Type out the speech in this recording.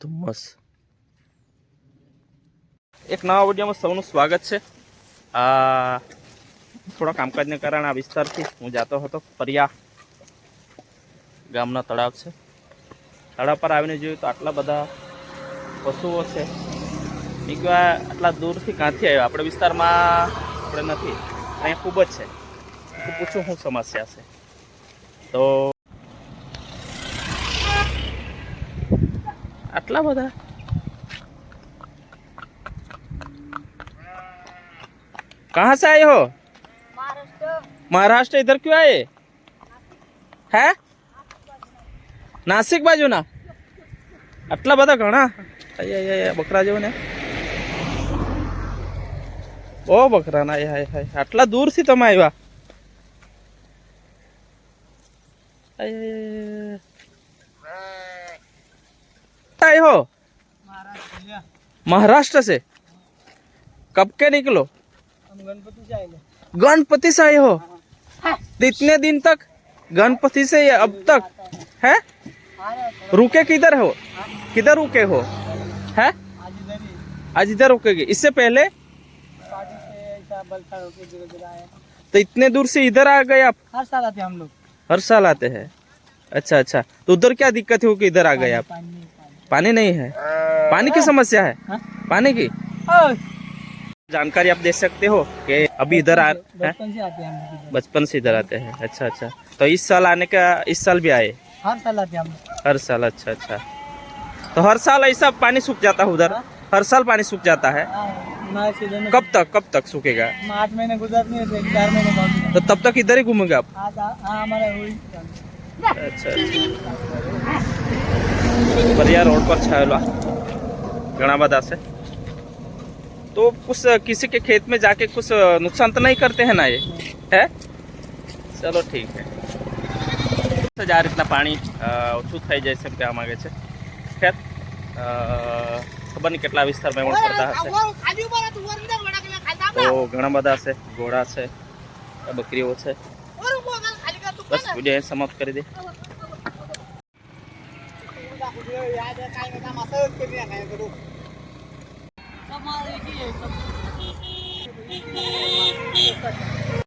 ધુમ્મસ. એક નવા વિડીયોમાં સૌનું સ્વાગત છે. આ, થોડા કામકાજને કારણે આ વિસ્તારથી હું જતો હતો, પરિયા ગામના તળાવ છે. તળાવ પર આવીને જોયું તો આટલા બધા પશુઓ છે. કહ્યું આટલા દૂરથી ક્યાંથી આવ્યો? આપણે વિસ્તારમાં આપણે નથી. અહીંયા ખૂબ જ છે. પૂછું, શું સમસ્યા છે? તો આટલા બધા कहाँ से आए हो महाराष्ट्र इधर क्यों आए है નાસિક બાજુ ના આટલા બધા ઘણા આય આય આય બકરા જેવું ને ઓ બકરા ના આય હાય હાય આટલા દૂરથી તમે આવ્યા આય આય आए हो? महाराष्ट्र से? कब के निकलो? गणपति से आएँगे गणपति से आए हो? तो इतने दिन तक? गणपति से ये अब तक? है? रुके किधर हो? किधर रुके हो? है? आज इधर ही आज रुकेगे। इससे पहले? तो इतने दूर से इधर आ गए आप? हर साल आते हम लोग। हर साल आते हैं। अच्छा अच्छा। तो उधर क्या दिक्कत है कि इधर आ गए आप? पानी नहीं है। पानी की समस्या है। हाँ? पानी की? जानकारी आप दे सकते हो कि अभी इधर आ बचपन से आते हैं इधर। बचपन से इधर आते हैं। अच्छा अच्छा। तो इस साल आने का इस साल भी आए? हर साल आते हैं हम हर साल अच्छा अच्छा। तो हर साल ऐसा पानी सूख जाता है उधर? हर साल पानी सूख जाता है? हाँ, कब तक कब तक सूखेगा? आठ महीने गुजर चार महीने तो तब तक इधर ही घूमेंगे आप? हाँ हुई अच्छा। बढ़िया रोड पर छायला घना बदा से तो कुछ किसी के खेत में जाके कुछ नुकसान तो नहीं करते हैं ना ये है ચલો ઠીક છે જ આ રીતના પાણી અ, ઓછું થઈ જાય છે એમ કહેવા માંગે છે ખેર અ, ખબર નહીં કેટલા વિસ્તારમાં એવણ પડતા હશે તો ઘણા બધા છે ઘોડા છે બકરીઓ છે બસ વિડીયો અહીં સમાપ્ત કરી દે กูเดินยาเดินไปก็ทำมาซื้อเป็นอย่างไรก็ดูทำอะไรกินทำอะไรกิน